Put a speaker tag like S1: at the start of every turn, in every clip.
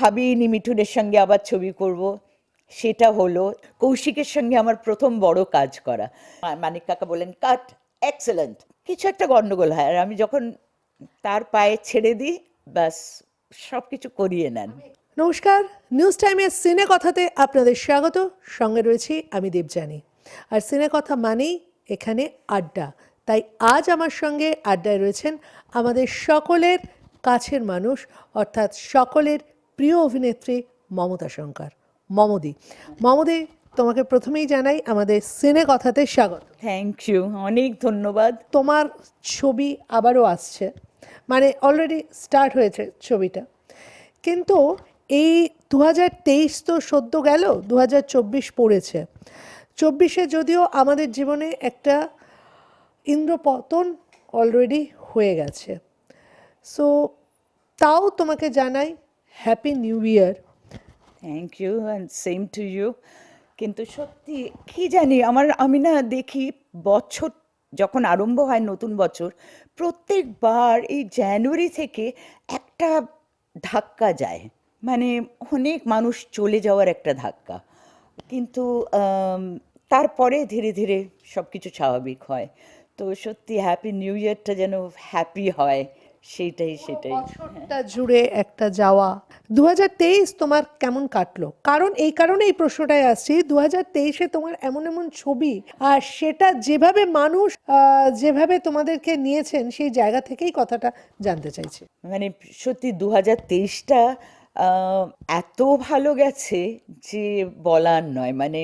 S1: ভাবিনি মিঠুনের সঙ্গে আবার ছবি করব। সেটা হলো কৌশিকের সঙ্গে আমার প্রথম বড় কাজ করা। মানিক কাকা বললেন, কাট এক্সেলেন্ট কিছু একটা গন্ডগোল হয়। আর আমি যখন তার পায়ে ছেড়ে দিই, ব্যাস সব কিছু করিয়ে নেন।
S2: নমস্কার। নিউজ টাইমের সিনে কথাতে আপনাদের স্বাগত। সঙ্গে রয়েছি আমি দেবজানি আর সিনে কথা মানেই এখানে আড্ডা। তাই আজ আমার সঙ্গে আড্ডায় রয়েছেন আমাদের সকলের কাছের মানুষ, অর্থাৎ সকলের প্রিয় অভিনেত্রী মমতা শঙ্কর মমদি। মমদি তোমাকে প্রথমেই জানাই আমাদের সিনে কথাতে স্বাগত।
S1: থ্যাংক ইউ অনেক ধন্যবাদ।
S2: তোমার ছবি আবারও আসছে মানে অলরেডি স্টার্ট হয়েছে ছবিটা। কিন্তু এই দু হাজার তেইশ তো সদ্য গেল দু হাজার চব্বিশ পড়েছে। চব্বিশে যদিও আমাদের জীবনে একটা ইন্দ্রপতন অলরেডি হয়ে গেছে। সো তাও তোমাকে জানাই happy new year
S1: thank you and same to you কিন্তু সত্যি, কি জানি, আমার, আমি না দেখি বছর যখন আরম্ভ হয় নতুন বছর, প্রত্যেকবার এই জানুয়ারি থেকে একটা ধাক্কা যায়। মানে অনেক মানুষ চলে যাওয়ার একটা ধাক্কা। কিন্তু তারপরে ধীরে ধীরে সব কিছু স্বাভাবিক হয়। তো সত্যি হ্যাপি নিউ ইয়ারটা যেন হ্যাপি হয়। সেইটাই সেটাই
S2: বছরটা জুড়ে একটা যাওয়া। দু তোমার কেমন কাটলো? কারণ এই কারণে এই প্রশ্নটাই আসছি দু তেইশে তোমার এমন এমন ছবি আর সেটা যেভাবে মানুষ যেভাবে তোমাদেরকে নিয়েছেন সেই জায়গা থেকেই কথাটা জানতে চাইছি।
S1: মানে সত্যি দু হাজার তেইশটা এত ভালো গেছে যে বলার নয়। মানে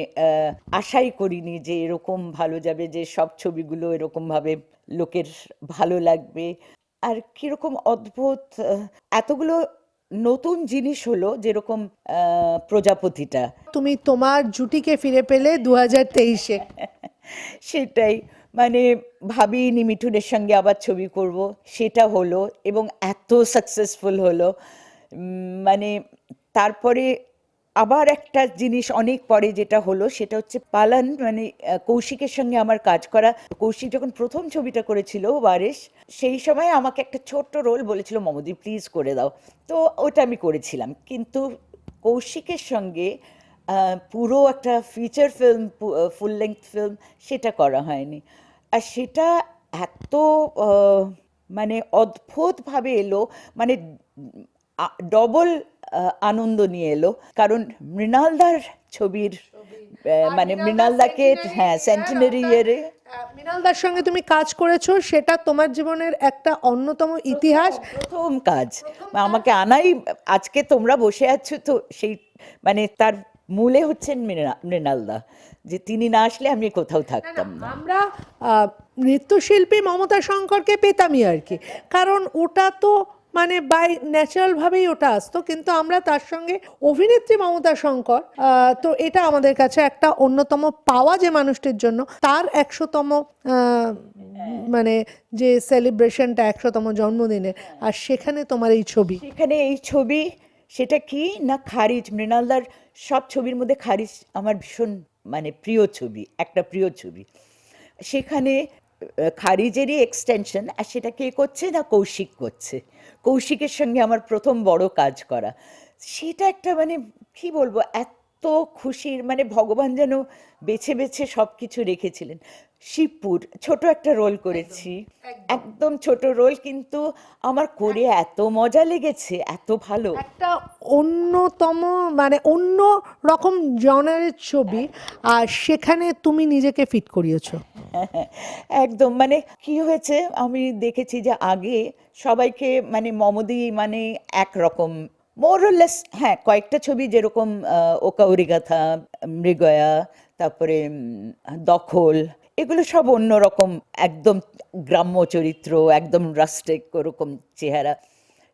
S1: আশাই করিনি যে এরকম ভালো যাবে যে সব ছবিগুলো এরকমভাবে লোকের ভালো লাগবে। আর কীরকম অদ্ভুত এতগুলো নতুন জিনিস হলো যেরকম প্রজাপতিটা।
S2: তুমি তোমার জুটিকে ফিরে পেলে দু হাজার তেইশে।
S1: সেটাই। মানে ভাবিনি মিঠুনের সঙ্গে আবার ছবি করব সেটা হলো এবং এত সাকসেসফুল হলো। মানে তারপরে আবার একটা জিনিস অনেক পরে যেটা হলো, সেটা হচ্ছে পালান মানে কৌশিকের সঙ্গে আমার কাজ করা। কৌশিক যখন প্রথম ছবিটা করেছিল ওয়ারেস সেই সময় আমাকে একটা ছোট্ট রোল বলেছিল, মমদি প্লিজ করে দাও। তো ওটা আমি করেছিলাম। কিন্তু কৌশিকের সঙ্গে পুরো একটা feature film full length film সেটা করা হয়নি। আর সেটা এত মানে অদ্ভুতভাবে এলো মানে ডবল আনন্দ নিয়ে এলো। কারণ মৃণালদার ছবির মানে মৃণালদাকে হ্যাঁ সেন্টিনারি ইয়ারে
S2: মৃণালদার সঙ্গে তুমি কাজ করেছ সেটা তোমার জীবনের একটা অন্যতম ইতিহাস।
S1: প্রথম কাজ। আমাকে আনাই আজকে তোমরা বসে আছো তো সেই মানে তার মূলে হচ্ছেন মৃণালদা। যে তিনি না আসলে আমি কোথাও থাকতাম না।
S2: আমরা নৃত্যশিল্পী মমতা শঙ্করকে পেতামই আর কি। কারণ ওটা তো মানে বাই ন্যাচারালভাবেই ওটা আসতো, কিন্তু আমরা তার সঙ্গে অভিনেত্রী মমতা শঙ্কর তো এটা আমাদের কাছে একটা অন্যতম পাওয়া যে মানুষটির জন্য। তার একশোতম মানে যে সেলিব্রেশনটা একশোতম জন্মদিনে, আর সেখানে তোমার এই ছবি।
S1: সেখানে এই ছবি, সেটা কি না খারিজ? মৃণালদার সব ছবির মধ্যে খারিজ আমার ভীষণ মানে প্রিয় ছবি, একটা প্রিয় ছবি। সেখানে খারিজেরই এক্সটেনশন আর সেটা কে করছে না কৌশিক করছে? কৌশিকের সঙ্গে আমার প্রথম বড় কাজ করা। সেটা একটা মানে কি বলব, এত খুশির মানে ভগবান যেন বেছে বেছে সব কিছু রেখেছিলেন। শিবপুর ছোট একটা রোল করেছি। একদম। ছোট রোল কিন্তু আমার করে এত মজা লেগেছে এত ভালো।
S2: একটা অন্যতম মানে অন্য রকম জনারের ছবি আর সেখানে তুমি নিজেকে ফিট করিয়েছ।
S1: একদম মানে কি হয়েছে আমি দেখেছি যে আগে সবাইকে মানে মমদি মানে একরকম মোরলেস হ্যাঁ কয়েকটা ছবি যেরকম গাথা মৃগয়া তারপরে দখল এগুলো সব অন্যরকম একদম গ্রাম্য চরিত্র একদম রাস্টেক ওরকম চেহারা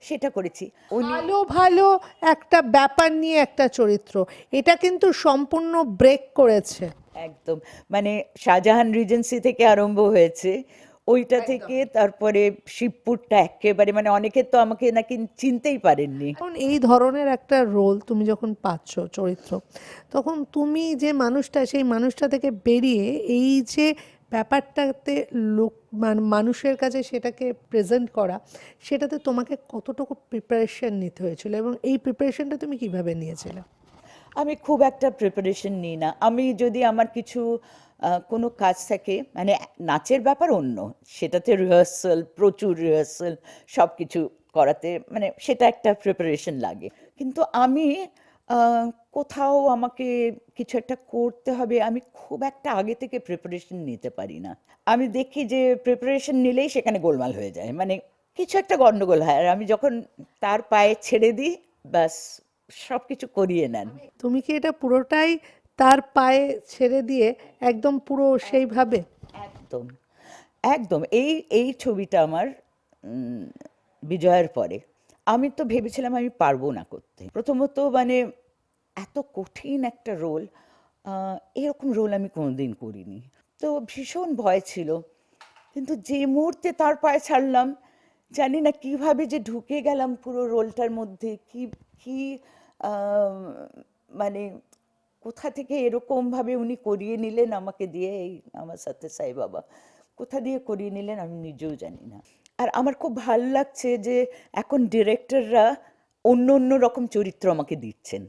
S1: সেটা করেছি।
S2: ভালো ভালো একটা ব্যাপার নিয়ে একটা চরিত্র এটা কিন্তু সম্পূর্ণ ব্রেক করেছে।
S1: একদম মানে শাহজাহান রিজেন্সি থেকে আরম্ভ হয়েছে ওইটা থেকে তারপরে শিবপুরটা একেবারে মানে অনেকে তো আমাকে নাকি চিনতেই পারেননি।
S2: এখন এই ধরনের একটা রোল তুমি যখন পাচ্ছ চরিত্র তখন তুমি যে মানুষটা সেই মানুষটা থেকে বেরিয়ে এই যে ব্যাপারটাতে লোক মান- মানুষের কাছে সেটাকে প্রেজেন্ট করা সেটাতে তোমাকে কতটুকু প্রিপারেশন নিতে হয়েছিল এবং এই প্রিপারেশনটা তুমি কীভাবে নিয়েছিলে?
S1: আমি খুব একটা প্রিপারেশন নিই না। আমি যদি আমার কিছু কোনো কাজ থাকে মানে নাচের ব্যাপার অন্য, সেটাতে রিহার্সাল প্রচুর রিহার্সাল সব কিছু করাতে মানে সেটা একটা প্রিপারেশন লাগে। কিন্তু আমি কোথাও আমাকে কিছু একটা করতে হবে, আমি খুব একটা আগে থেকে প্রিপারেশন নিতে পারি না। আমি দেখি যে প্রিপারেশন নিলেই সেখানে গোলমাল হয়ে যায় মানে কিছু একটা গন্ডগোল হয়। আর আমি যখন তার পায়ে ছেড়ে দিই, ব্যাস সব কিছু করিয়ে নেন।
S2: তুমি কি এটা পুরোটাই তার পায়ে ছেড়ে দিয়ে একদম পুরো সেইভাবে।
S1: একদম একদম। এই এই ছবিটা আমার বিজয়ের পরে। আমি তো ভেবেছিলাম আমি পারব না করতে। প্রথমত মানে এত কঠিন একটা রোল এরকম রোল আমি কোনোদিন করিনি। তো ভীষণ ভয় ছিল। কিন্তু যে মুহূর্তে তার পায়ে ছাড়লাম, জানি না কীভাবে যে ঢুকে গেলাম পুরো রোলটার মধ্যে, কি কি মানে কোথা থেকে এরকমভাবে উনি করিয়ে নিলেন আমাকে দিয়ে এই আমার সাথে সাই বাবা? কোথা দিয়ে করিয়ে নিলেন আমি নিজেও জানি না। আর আমার খুব ভালো লাগছে যে এখন ডিরেক্টররা অন্য অন্য রকম চরিত্র আমাকে দিচ্ছেন।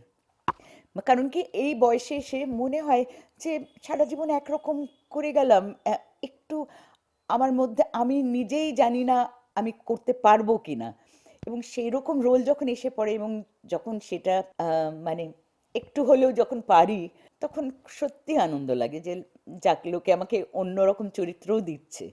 S1: কারণ কি এই বয়সে এসে মনে হয় যে সারা জীবন একরকম করে গেলাম একটু আমার মধ্যে আমি নিজেই জানি না আমি করতে পারব কি না এবং সেই রকম রোল যখন এসে পড়ে এবং যখন সেটা মানে একটু হলেও যখন পারি, তখন সত্যি আনন্দ লাগে যে, যাক, লোকে আমাকে অন্যরকম চরিত্রও দিচ্ছে।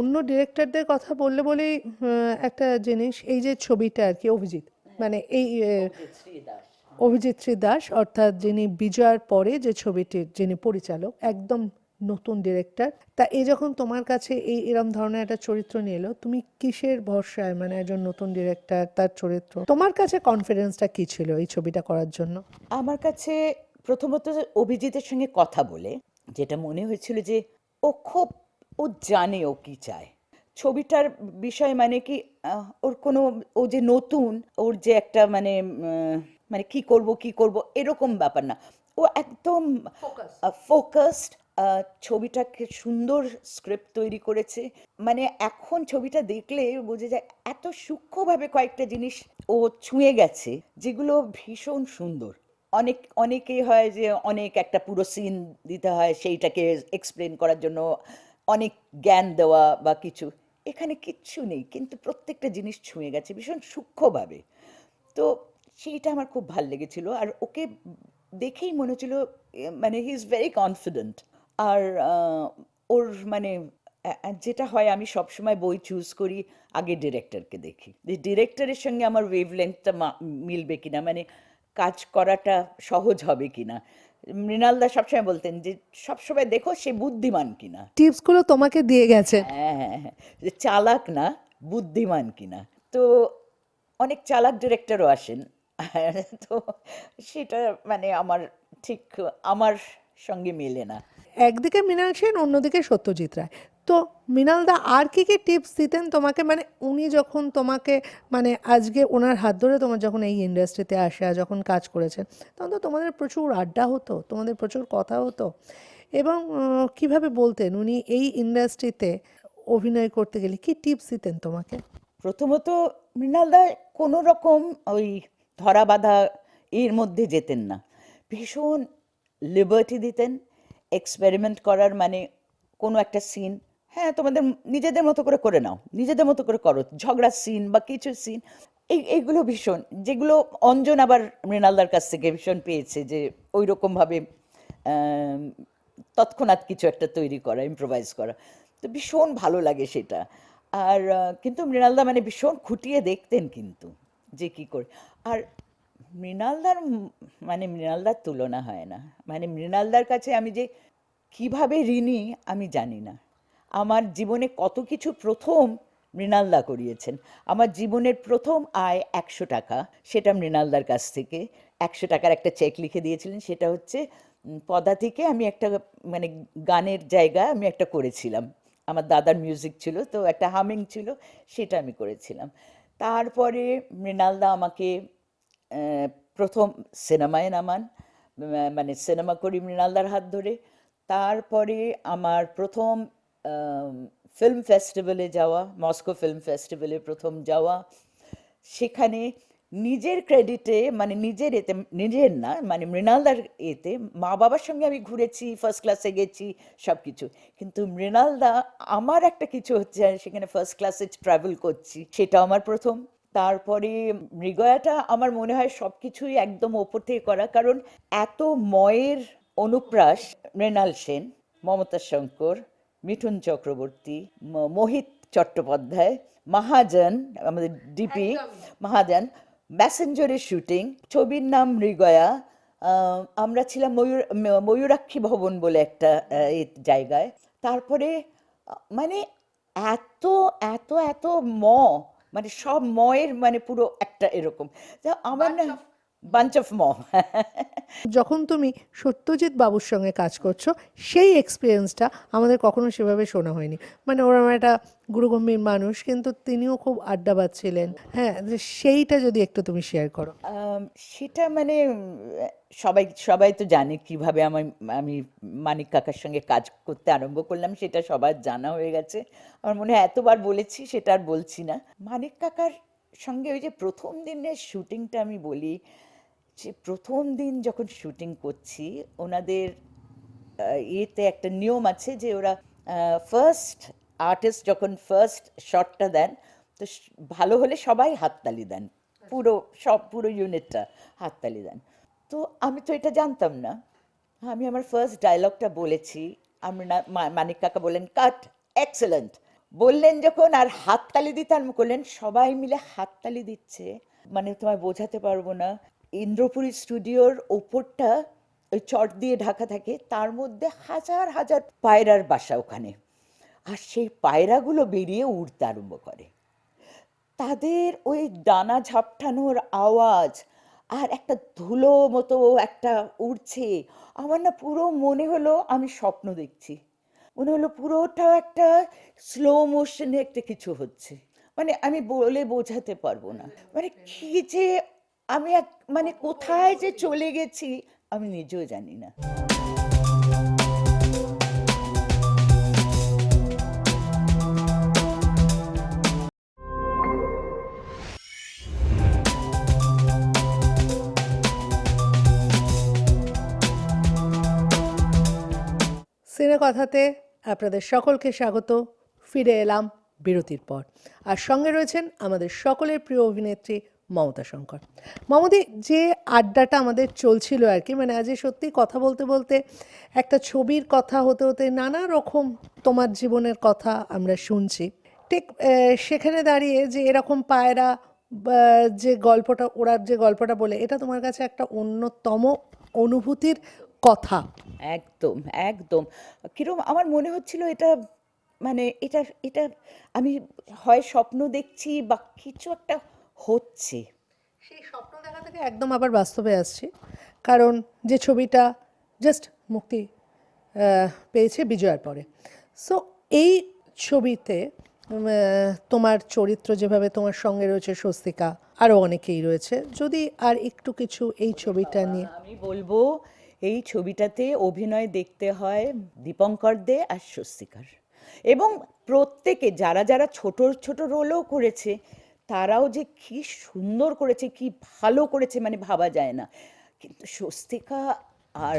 S2: অন্য ডিরেক্টরদের কথা বললে বলেই একটা জিনিস, এই যে ছবিটা আর কি, অভিজিৎ মানে এই অভিজিৎ শ্রী দাস। অর্থাৎ যিনি বিজয়ার পরে যে ছবিটির যিনি পরিচালক একদম নতুন ডিরেক্টর তা এই যখন তোমার কাছে এই এরম ধরনের একটা চরিত্র নিয়ে এলো তুমি কিসের ভরসায় মানে একজন নতুন ডিরেক্টর তার চরিত্র? তোমার কাছে কনফিডেন্সটা কি ছিল এই ছবিটা করার জন্য?
S1: আমার কাছে প্রথমত অভিজিতের সঙ্গে কথা বলে যেটা মনে হয়েছিল যে ও খুব ও জানে ও কি চায়। ছবিটার বিষয় মানে কি ওর কোনো ও যে নতুন ওর যে একটা মানে মানে কি করব কি করব এরকম ব্যাপার না। ও একদম ফোকাসড ছবিটাকে সুন্দর স্ক্রিপ্ট তৈরি করেছে। মানে এখন ছবিটা দেখলে বোঝা যায় এত সূক্ষ্মভাবে কয়েকটা জিনিস ও ছুঁয়ে গেছে যেগুলো ভীষণ সুন্দর। অনেক অনেকেই হয় যে অনেক একটা পুরো সিন দিতে হয় সেইটাকে এক্সপ্লেন করার জন্য অনেক জ্ঞান দেওয়া বা কিছু। এখানে কিচ্ছু নেই, কিন্তু প্রত্যেকটা জিনিস ছুঁয়ে গেছে ভীষণ সূক্ষ্মভাবে। তো সেইটা আমার খুব ভালো লেগেছিল আর ওকে দেখেই মনে হচ্ছিল মানে হি ইজ ভেরি কনফিডেন্ট। আর ওর মানে যেটা হয় আমি সবসময় বই চুজ করি, আগে ডিরেক্টরকে দেখি। যে ডিরেক্টরের সঙ্গে আমার ওয়েভ লেন্থটা মিলবে কিনা মানে কাজ করাটা সহজ হবে কিনা। মৃণালদা সবসময় বলতেন যে সবসময় দেখো সে বুদ্ধিমান কিনা।
S2: টিপসগুলো তোমাকে দিয়ে গেছে।
S1: হ্যাঁ হ্যাঁ হ্যাঁ যে চালাক না বুদ্ধিমান কিনা। তো অনেক চালাক ডিরেক্টরও আসেন। তো সেটা মানে আমার ঠিক আমার সঙ্গে মেলে না।
S2: একদিকে মৃণাল সেন অন্যদিকে সত্যজিৎ রায়। তো মৃণালদা আর কি কি টিপস দিতেন তোমাকে? মানে উনি যখন তোমাকে মানে আজকে ওনার হাত ধরে তোমার যখন এই ইন্ডাস্ট্রিতে আসা যখন কাজ করেছেন, তখন তো তোমাদের প্রচুর আড্ডা হতো, তোমাদের প্রচুর কথা হতো। এবং কীভাবে বলতেন উনি এই ইন্ডাস্ট্রিতে অভিনয় করতে গেলে কি টিপস দিতেন তোমাকে?
S1: প্রথমত মৃণালদা কোনো রকম ওই ধরা বাঁধা এর মধ্যে যেতেন না। ভীষণ লিবার্টি দিতেন এক্সপেরিমেন্ট করার মানে কোনো একটা সিন হ্যাঁ তোমাদের নিজেদের মতো করে করে নাও। নিজেদের মতো করে করো। ঝগড়ার সিন বা কিছু সিন এই, এইগুলো ভীষণ। যেগুলো অঞ্জন আবার মৃণালদার কাছ থেকে ভীষণ পেয়েছে যে ওই রকমভাবে তৎক্ষণাৎ কিছু একটা তৈরি করা ইম্প্রোভাইজ করা। তো ভীষণ ভালো লাগে সেটা। আর কিন্তু মৃণালদা মানে ভীষণ খুঁটিয়ে দেখতেন কিন্তু যে কি করে। আর মৃণালদার মানে মৃণালদার তুলনা হয় না। মানে মৃণালদার কাছে আমি যে কীভাবে ঋণী, আমি জানি না। আমার জীবনে কত কিছু প্রথম মৃণালদা করিয়েছেন। আমার জীবনের প্রথম আয় একশো টাকা, সেটা মৃণালদার কাছ থেকে। একশো টাকার একটা চেক লিখে দিয়েছিলেন, সেটা হচ্ছে পদা থেকে আমি একটা মানে গানের জায়গা আমি একটা করেছিলাম। আমার দাদার মিউজিক ছিল, তো একটা হামিং ছিল, সেটা আমি করেছিলাম। তারপরে মৃণালদা আমাকে প্রথম সিনেমায় নামান মানে সিনেমা করি মৃণালদার হাত ধরে। তারপরে আমার প্রথম ফিল্ম ফেস্টিভ্যালে যাওয়া মস্কো ফিল্ম ফেস্টিভ্যালে প্রথম যাওয়া, সেখানে নিজের ক্রেডিটে মানে নিজের এতে, নিজের না মানে মৃণালদার এতে মা বাবার সঙ্গে আমি ঘুরেছি ফার্স্ট ক্লাসে গেছি সব কিছু কিন্তু মৃণালদা, আমার একটা কিছু হচ্ছে সেখানে ফার্স্ট ক্লাসে ট্রাভেল করছি সেটা আমার প্রথম। তারপরে মৃগয়াটা আমার মনে হয় সব কিছুই একদম ওপর থেকে করা, কারণ এত ময়ের অনুপ্রাস মৃণাল সেন, মমতা শঙ্কর মিঠুন চক্রবর্তী মোহিত চট্টোপাধ্যায় মহাজন আমাদের ডিপি মহাজন ম্যাসেঞ্জারের শুটিং ছবির নাম মৃগয়া আমরা ছিলাম ময়ূর ময়ূরাক্ষী ভবন বলে একটা জায়গায়। তারপরে মানে এত এত এত ম মানে সব ময়ের মানে পুরো একটা এরকম। যা আমার না বাঞ্চ অফ ম
S2: যখন তুমি সত্যজিৎ বাবুর সঙ্গে কাজ করছ সেই এক্সপিরিয়েন্সটা আমাদের কখনো সেভাবে শোনা হয়নি। মানে ওরম একটা গুরুগম্ভীর মানুষ কিন্তু তিনিও খুব আড্ডাবাজ ছিলেন। হ্যাঁ সেইটা যদি একটু তুমি শেয়ার করো।
S1: সেটা মানে সবাই সবাই তো জানে কীভাবে আমি আমি মানিক কাকার সঙ্গে কাজ করতে আরম্ভ করলাম সেটা সবার জানা হয়ে গেছে। আমার মনে হয় এতবার বলেছি সেটা আর বলছি না। মানিক কাকার সঙ্গে ওই যে প্রথম দিনের শুটিংটা আমি বলি যে প্রথম দিন যখন শুটিং করছি, ওনাদের ইয়েতে একটা নিয়ম আছে যে ওরা ফার্স্ট আর্টিস্ট যখন ফার্স্ট শটটা দেন, তো ভালো হলে সবাই হাততালি দেন। পুরো, সব পুরো ইউনিটটা হাততালি দেন। তো আমি তো এটা জানতাম না। আমি আমার ফার্স্ট ডায়লগটা বলেছি। আমরা মানিক কাকা বললেন, কাট এক্সেলেন্ট বললেন যখন আর হাততালি দিতে আরম্ভ করলেন, সবাই মিলে হাততালি দিচ্ছে। মানে তোমায় বোঝাতে পারব না। ইন্দ্রপুরী স্টুডিওর ওপরটা ওই চট দিয়ে ঢাকা থাকে, তার মধ্যে হাজার হাজার পায়রার বাসা ওখানে। আর সেই পায়রাগুলো বেরিয়ে উড়তে আরম্ভ করে। তাদের ওই ডানা ঝাপটানোর আওয়াজ আর একটা ধুলো মতো একটা উড়ছে, আমার না পুরো মনে হলো আমি স্বপ্ন দেখছি। মনে হলো পুরোটা একটা স্লো মোশনে একটা কিছু হচ্ছে। মানে আমি বলে বোঝাতে পারব না। মানে কি যে আমি এক মানে কোথায় যে চলে গেছি, আমি নিজেও জানি না।
S2: সিনে কথাতে আপনাদের সকলকে স্বাগত। ফিরে এলাম বিরতির পর। আর সঙ্গে রয়েছেন আমাদের সকলের প্রিয় অভিনেত্রী মমতা শঙ্কর। মমদি, যে আড্ডাটা আমাদের চলছিল আর কি মানে আজ সত্যি কথা বলতে বলতে একটা ছবির কথা হতে হতে নানা রকম তোমার জীবনের কথা আমরা শুনছি। ঠিক সেখানে দাঁড়িয়ে যে এরকম পায়রা যে গল্পটা, ওরা যে গল্পটা বলে, এটা তোমার কাছে একটা অন্যতম অনুভূতির কথা।
S1: একদম একদম। কিরম আমার মনে হচ্ছিল এটা মানে এটা এটা আমি হয় স্বপ্ন দেখছি বা কিছু একটা হচ্ছে।
S2: সেই স্বপ্ন দেখা থেকে একদম আবার বাস্তবে আসছি। কারণ যে ছবিটা জাস্ট মুক্তি পেয়েছে বিজয়ার পরে। সো এই ছবিতে তোমার চরিত্র যেভাবে তোমার সঙ্গে রয়েছে স্বস্তিকা আরও অনেকেই রয়েছে। যদি আর একটু কিছু এই ছবিটা নিয়ে
S1: আমি বলব এই ছবিটাতে অভিনয় দেখতে হয় দীপঙ্কর দে আর স্বস্তিকার। এবং প্রত্যেকে যারা যারা ছোট ছোট রোলও করেছে তারাও যে কি সুন্দর করেছে, কি ভালো করেছে মানে ভাবা যায় না। কিন্তু স্বস্তিকা আর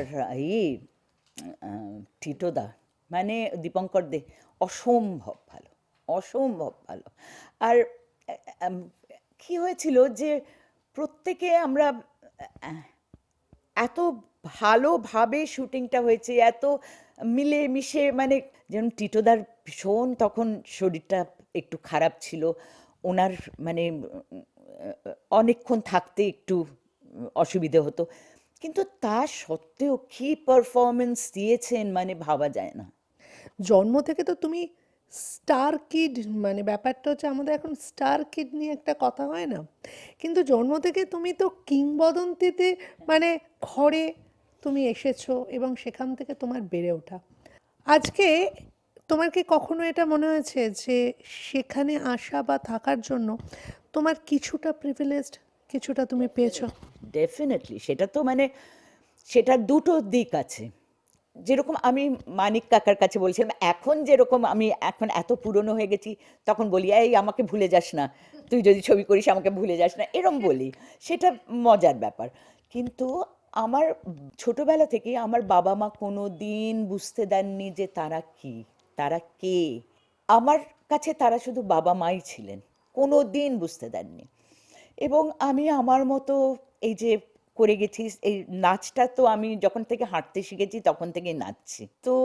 S1: এই টিটোদা মানে দীপঙ্কর দে, অসম্ভব ভালো অসম্ভব ভালো। আর কি হয়েছিল যে প্রত্যেকে আমরা এত ভালোভাবে শুটিংটা হয়েছে, এত মিলে মিশে মানে যেমন টিটোদার ভীষণ তখন শরীরটা একটু খারাপ ছিল ওনার মানে অনেকক্ষণ থাকতে একটু অসুবিধে হতো। কিন্তু তা সত্ত্বেও কি পারফরমেন্স দিয়েছেন মানে ভাবা যায় না।
S2: জন্ম থেকে তো তুমি স্টার কিড মানে ব্যাপারটা হচ্ছে আমাদের এখন স্টার কিড নিয়ে একটা কথা হয় না। কিন্তু জন্ম থেকে তুমি তো কিংবদন্তিতে মানে ঘরে তুমি এসেছ এবং সেখান থেকে তোমার বেড়ে ওঠা। আজকে তোমার কি কখনো এটা মনে হয়েছে যে সেখানে আসা বা থাকার জন্য তোমার কিছুটা প্রিভিলেজড কিছুটা তুমি পেয়েছ?
S1: ডেফিনেটলি সেটা তো মানে সেটার দুটো দিক আছে। যেরকম আমি মানিক কাকার কাছে বলছিলাম এখন যেরকম আমি এখন এত পুরনো হয়ে গেছি তখন বলি এই আমাকে ভুলে যাস না। তুই যদি ছবি করিস আমাকে ভুলে যাস না। এরম বলি। সেটা মজার ব্যাপার। কিন্তু আমার ছোটবেলা থেকে আমার বাবা মা কোনো দিন বুঝতে দেননি যে তারা কি। তারা কে? আমার কাছে তারা শুধু বাবা মাই ছিলেন কোনো দিন বুঝতে দেননি। এবং আমি আমার মতো এই যে করে গেছি এই নাচটা তো আমি যখন থেকে হাঁটতে শিখেছি তখন থেকেই নাচছি। তো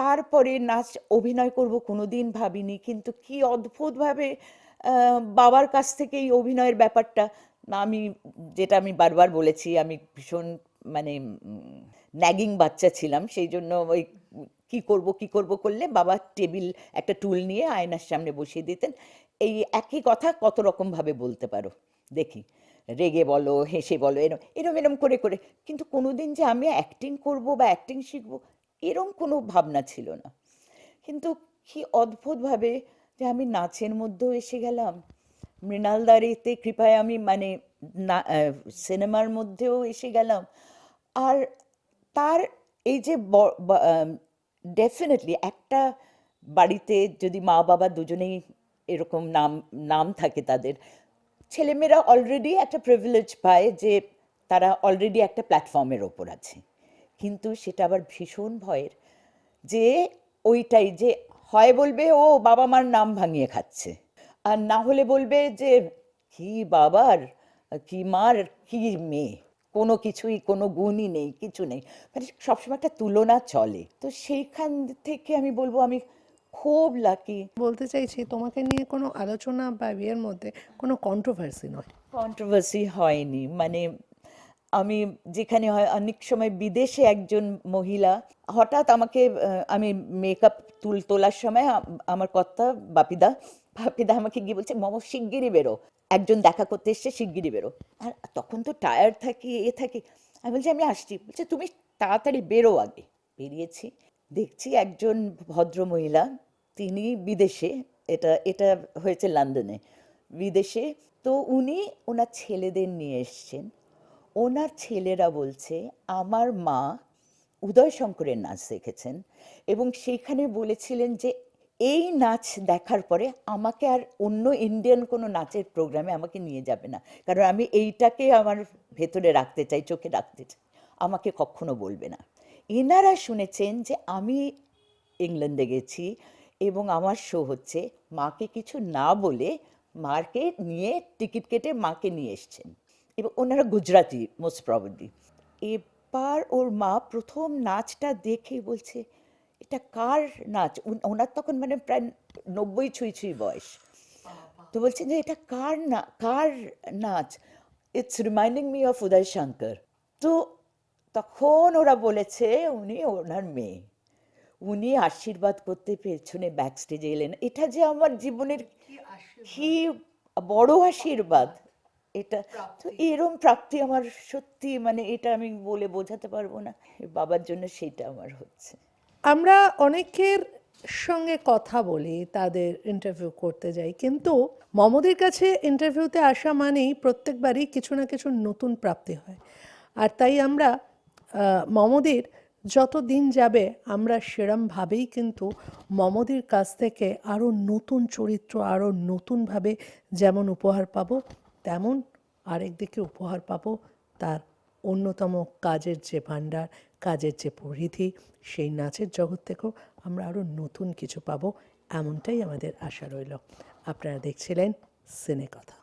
S1: তারপরে নাচ অভিনয় করব কোনো দিন ভাবিনি, কিন্তু কি অদ্ভুতভাবে বাবার কাছ থেকে এই অভিনয়ের ব্যাপারটা আমি, যেটা আমি বারবার বলেছি, আমি ভীষণ মানে ন্যাগিং বাচ্চা ছিলাম, সেই জন্য ওই কি করব কি করব করলে বাবা টেবিল একটা টুল নিয়ে আয়নার সামনে বসিয়ে দিতেন। এই একই কথা কত রকম ভাবে বলতে পারো। দেখি, রেগে বলো, হেসে বলো, এরম এরম এরম করে করে। কিন্তু কোনোদিন যে আমি অ্যাক্টিং করব বা অ্যাক্টিং শিখব, এরম কোনো ভাবনা ছিল না। কিন্তু কি অদ্ভুতভাবে যে আমি নাচের মধ্যেও এসে গেলাম। মৃণালদারিতে কৃপায় আমি মানে না সিনেমার মধ্যেও এসে গেলাম। আর তার এই যে ডেফিনেটলি একটা বাড়িতে যদি মা বাবা দুজনেই এরকম নাম নাম থাকে তাদের, ছেলেমেয়েরা অলরেডি একটা প্রিভিলেজ পায় যে তারা অলরেডি একটা প্ল্যাটফর্মের ওপর আছে। কিন্তু সেটা আবার ভীষণ ভয়ের যে ওইটাই যে হয় বলবে, ও বাবা মার নাম ভাঙিয়ে খাচ্ছে। আর না হলে বলবে যে, কি বাবার, কি মার, কি মেয়ে? কোনো কিছুই কোনো গুণই নেই কিছু নেই। মানে সবসময় একটা তুলনা চলে। তো সেইখান থেকে আমি বলব আমি খুব লাকি
S2: বলতে চাইছি তোমাকে নিয়ে কোনো আলোচনা বা বিয়ের মধ্যে কোনো কন্ট্রোভার্সি নয়?
S1: কন্ট্রোভার্সি হয়নি। মানে আমি যেখানে হয় অনেক সময় বিদেশে একজন মহিলা হঠাৎ আমাকে আমি মেকআপ তুল তোলার সময় আমার কর্তা বাপিদা বাপিদা আমাকে গিয়ে বলছে, মম, শিগগিরই বেরো। একজন দেখা করতে এসছে, শিগগিরই বেরো। আর তখন তো টায়ার্ড থাকি, এ থাকি। আমি বলছি, আমি আসছি। বলছে, তুমি তাড়াতাড়ি বেরো আগে। বেরিয়েছি। দেখছি একজন ভদ্র মহিলা তিনি বিদেশে, এটা এটা হয়েছে লন্ডনে। বিদেশে, তো উনি ওনার ছেলেদের নিয়ে এসছেন। ওনার ছেলেরা বলছে, আমার মা উদয় শঙ্করের নাচ দেখেছেন। এবং সেখানে বলেছিলেন যে এই নাচ দেখার পরে আমাকে আর অন্য ইন্ডিয়ান কোনো নাচের প্রোগ্রামে আমাকে নিয়ে যাবে না। কারণ আমি এইটাকে আমার ভেতরে রাখতে চাই, চোখে রাখতে চাই। আমাকে কখনো বলবে না। এনারা শুনেছেন যে আমি ইংল্যান্ডে গেছি এবং আমার শো হচ্ছে, মাকে কিছু না বলে মাকে নিয়ে টিকিট কেটে মাকে নিয়ে এসছেন। এবং ওনারা গুজরাটি মোস্ট প্রবাবলি এবার ওর মা প্রথম নাচটা দেখে বলছে এটা কার নাচ? ওনার তখন মানে প্রায় নব্বই ছুঁই ছুঁই বয়স। তো বলছেন যে এটা কার না কার নাচ? It's reminding me of Uday Shankar তো তখন ওরা বলেছে উনি ওনার মেয়ে। উনি আশীর্বাদ করতে পেছনে ব্যাক স্টেজে এলেন। এটা যে আমার জীবনের কি বড় আশীর্বাদ। এটা তো এরম প্রাপ্তি আমার সত্যি মানে এটা আমি বলে বোঝাতে পারব না। বাবার জন্য সেটা আমার হচ্ছে।
S2: আমরা অনেকের সঙ্গে কথা বলি, তাদের ইন্টারভিউ করতে যাই, কিন্তু মমদের কাছে ইন্টারভিউতে আসা মানেই প্রত্যেকবারই কিছু না কিছু নতুন প্রাপ্তি হয়। আর তাই আমরা মমদের যত দিন যাবে, আমরা সেরমভাবেই কিন্তু মমদের কাছ থেকে আরও নতুন চরিত্র আরও নতুনভাবে যেমন উপহার পাবো, তেমন আরেক দিকে উপহার পাবো তার অন্যতম কাজের যে ভাণ্ডার কাজের যে পরিধি, সেই নাচের জগৎ থেকেও আমরা আরও নতুন কিছু পাবো, এমনটাই আমাদের আশা রইল। আপনারা দেখছিলেন সিনে কথা